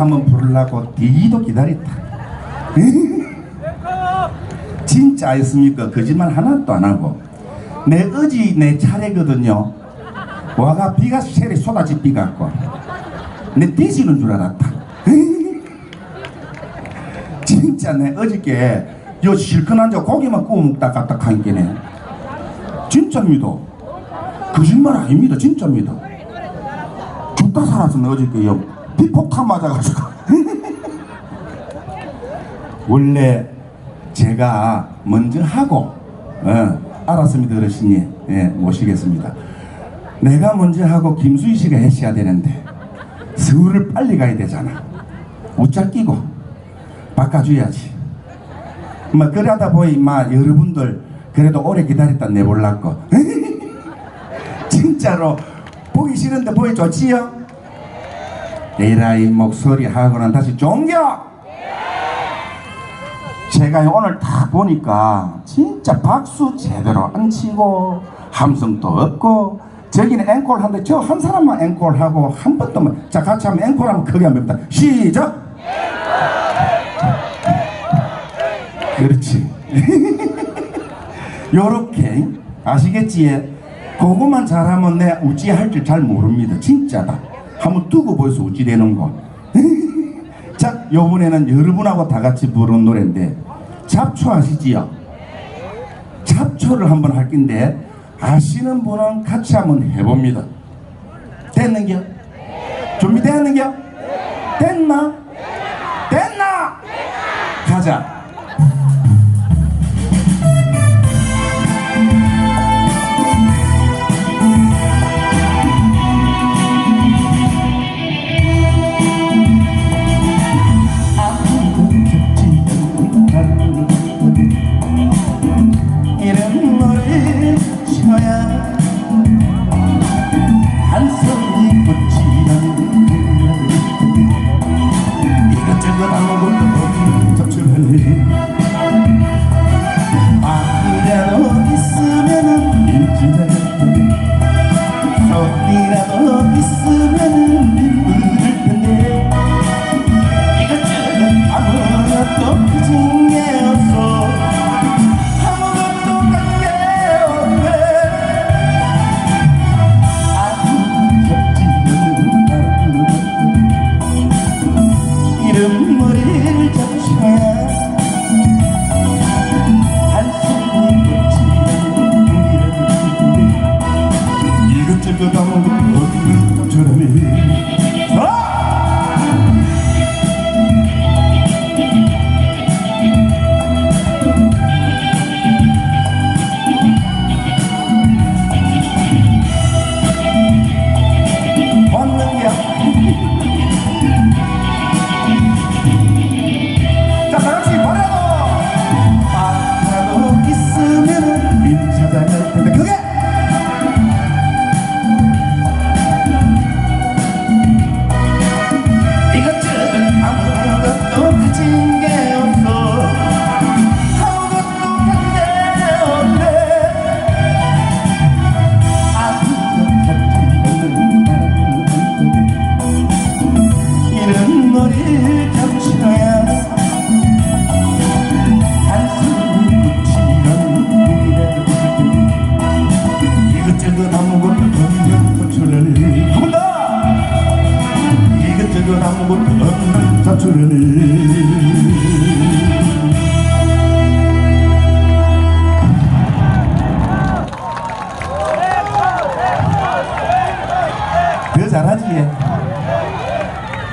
한번 부르려고 뒤도 기다렸다. 진짜였습니까? 거짓말 하나도 안 하고. 내 어지 내 차례거든요. 와가 비가 세리 쏟아지 비 같고. 내 뒤지는 줄 알았다. 진짜 내 어저께 요 실컷 앉아 고기만 구워 먹다 갔다 간게네. 진짜입니다. 거짓말 아닙니다. 진짜입니다. 죽다 살았으면 어저께 요 비폭탄 맞아가지고. 원래 제가 먼저 하고 어, 알았습니다 어르신이. 예, 모시겠습니다. 내가 먼저 하고 김수희 씨가 했어야 되는데 서울을 빨리 가야 되잖아. 웃자 끼고 바꿔줘야지. 뭐 그러다 보니 막 여러분들 그래도 오래 기다렸다 내볼라고. 진짜로 보기 싫은데 보기 좋지요? 에라이 목소리 하고는 다시 종교! 제가 오늘 딱 보니까 진짜 박수 제대로 안 치고 함성도 없고 저기는 앵콜 하는데 저 한 사람만 앵콜 하고 한 번도 만- 자 같이 한번 앵콜 하면 크게 한번 해봅니다. 시작! 그렇지. 요렇게 아시겠지? 그거만 잘하면 내 우찌 할줄 잘 모릅니다. 진짜다 한번 두고 보여서 우찌 되는 거 자, 요번에는 여러분하고 다 같이 부르는 노래인데 잡초 아시지요? 잡초를 한번 할 건데 아시는 분은 같이 한번 해봅니다. 됐는겨? 준비됐는겨? 됐나? 됐나? 가자. 손이라도 있으면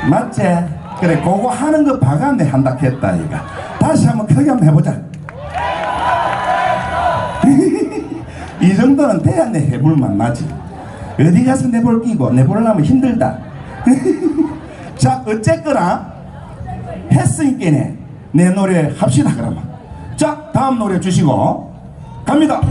맞지? 그래 그거 하는 거 봐가네 한다 했다 이가 다시 한번 크게 한번 해보자. 이 정도는 돼야 내 해볼만 나지. 어디 가서 내볼 끼고 내보려면 힘들다. 자 어쨌거나 했으니까네. 내 노래 합시다 그러면. 자 다음 노래 주시고 갑니다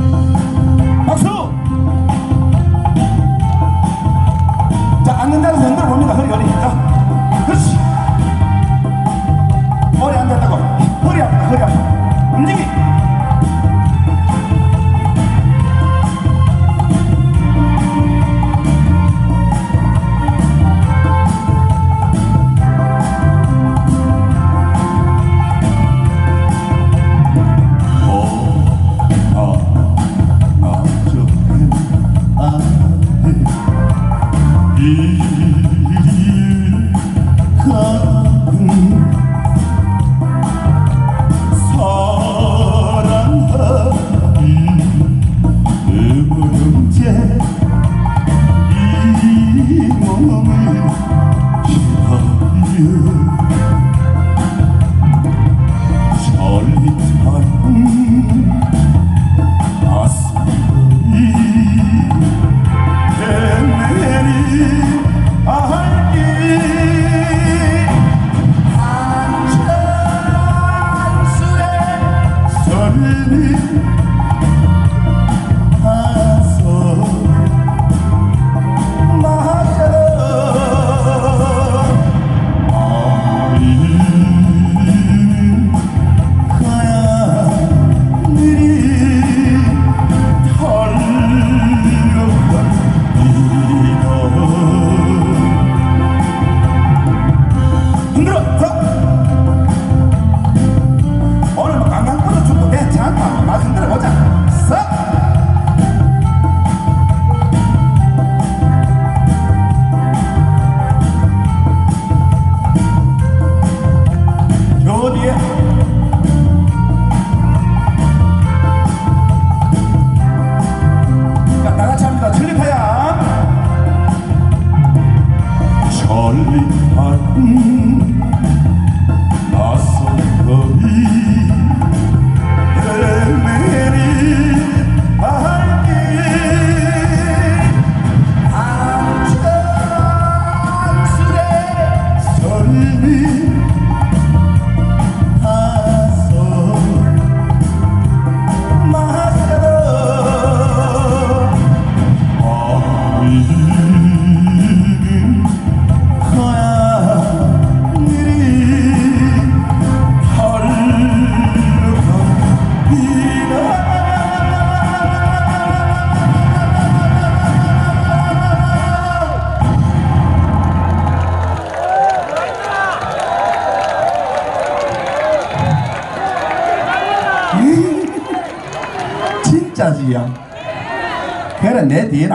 저뒤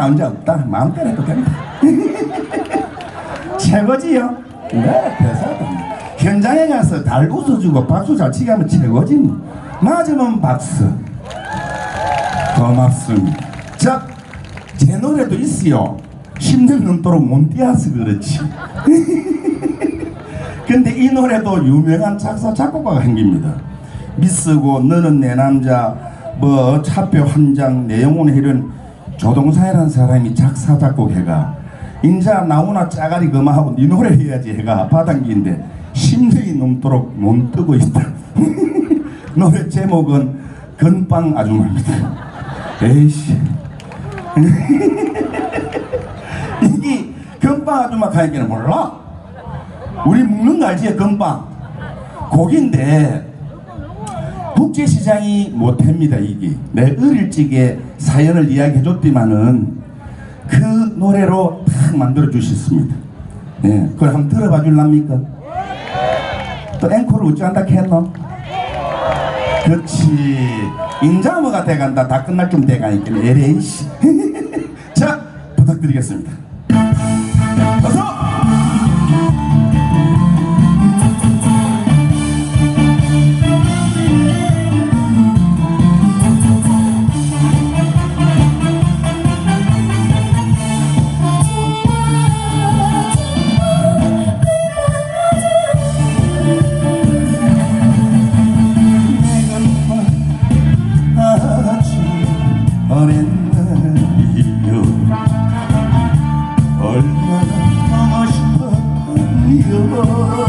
혼자 없다. 마음대로 해도 된다. 최고지요. 네, 대사다. 현장에 가서 달 웃어주고 박수 잘 치게 하면 최고지. 뭐. 맞으면 박수. 고맙습니다. 자, 제 노래도 있어요. 힘든 넘도록 못 뛰어서 그렇지. 근데 이 노래도 유명한 작사 작곡가가 생깁니다. 미쓰고 너는 내 남자 뭐 차표 한 장 내 영혼의 이런 조동사이라는 사람이 작사 작곡해가 인자 나오나 짜가리 그만하고 네 노래 해야지 해가 바당기인데 심령이 넘도록 못 뜨고 있다. 노래 제목은 건빵 아줌마입니다. 에이씨. 이게 건빵 아줌마 가니까 몰라? 우리 먹는 거 알지? 건빵. 고기인데 국제시장이 못합니다 이게. 내 어릴 적에 사연을 이야기해 줬지만은 그 노래로 탁 만들어 주셨습니다. 예, 그걸 한번 들어봐 줄랍니까? 또 앵콜을 어찌한다 했노? 그렇지. 인자모가 돼간다. 다 끝날 좀 돼가니까. 에레이씨. 자, 부탁드리겠습니다. 어서! 싶어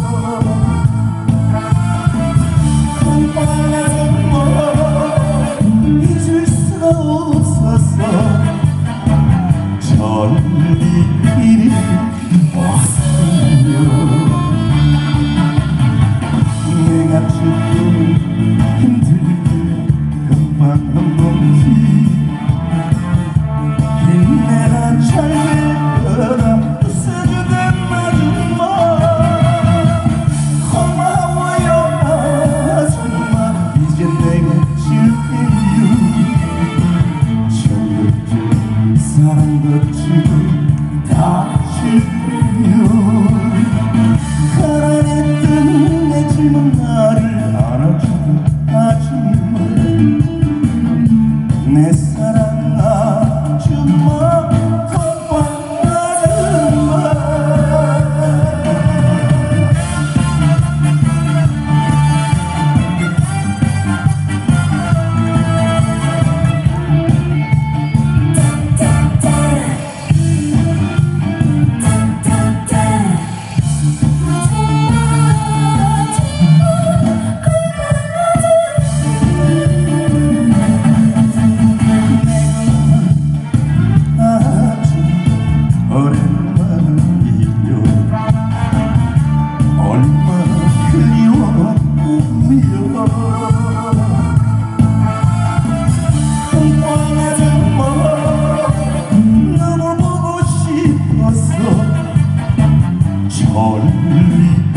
马日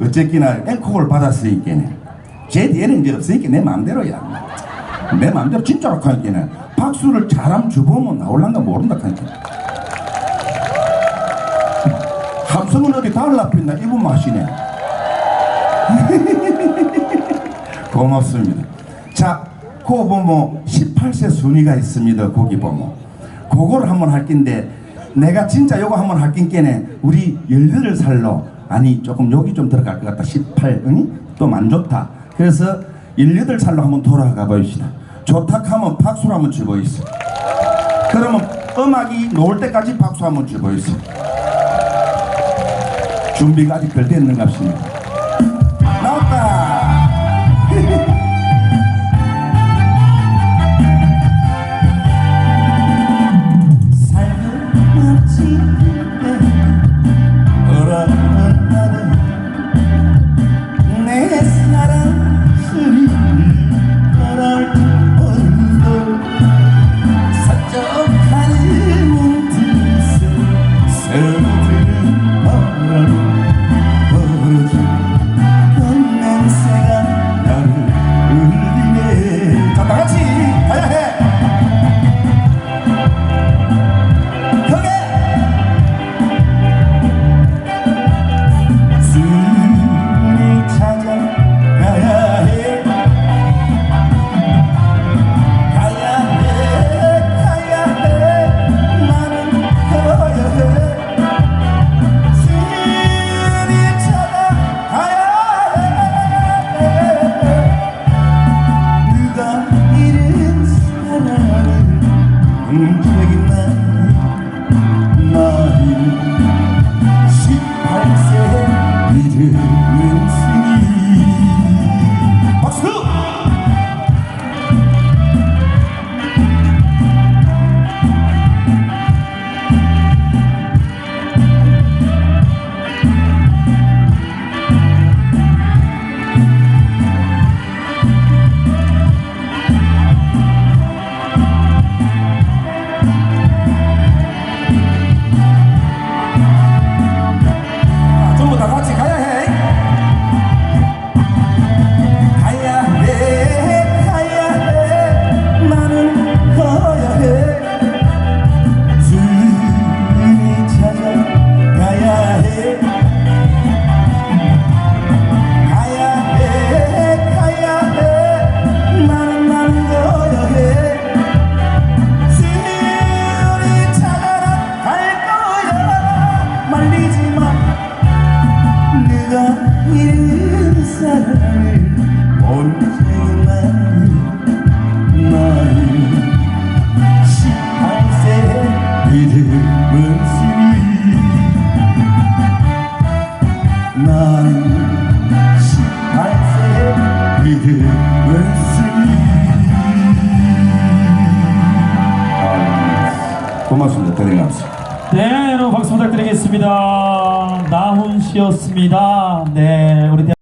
어쨌기나 앵콜을 받았으니까는 제 뒤에는 이제 없으니까 내 마음대로야. 내 마음대로 진짜로 하니까는 박수를 잘하면 주보면 나올란가 모른다 하니까. 함성은 어디 달라핀다 이분 맛이네. 고맙습니다. 자, 보면 18세 순위가 있습니다. 보면. 그거를 한번 할 낀데 내가 진짜 요거 한번 할 낀께네 우리 18살로 아니 조금 여기 좀 들어갈 것 같다. 18 응이 또안 좋다. 그래서 18살로 한번 돌아가 봅시다. 좋다 하면 박수를 한번 쳐보이소 그러면 음악이 놓을 때까지 박수 한번 쳐보이소 준비가 아직 덜 됐는 것 같습니다 나왔다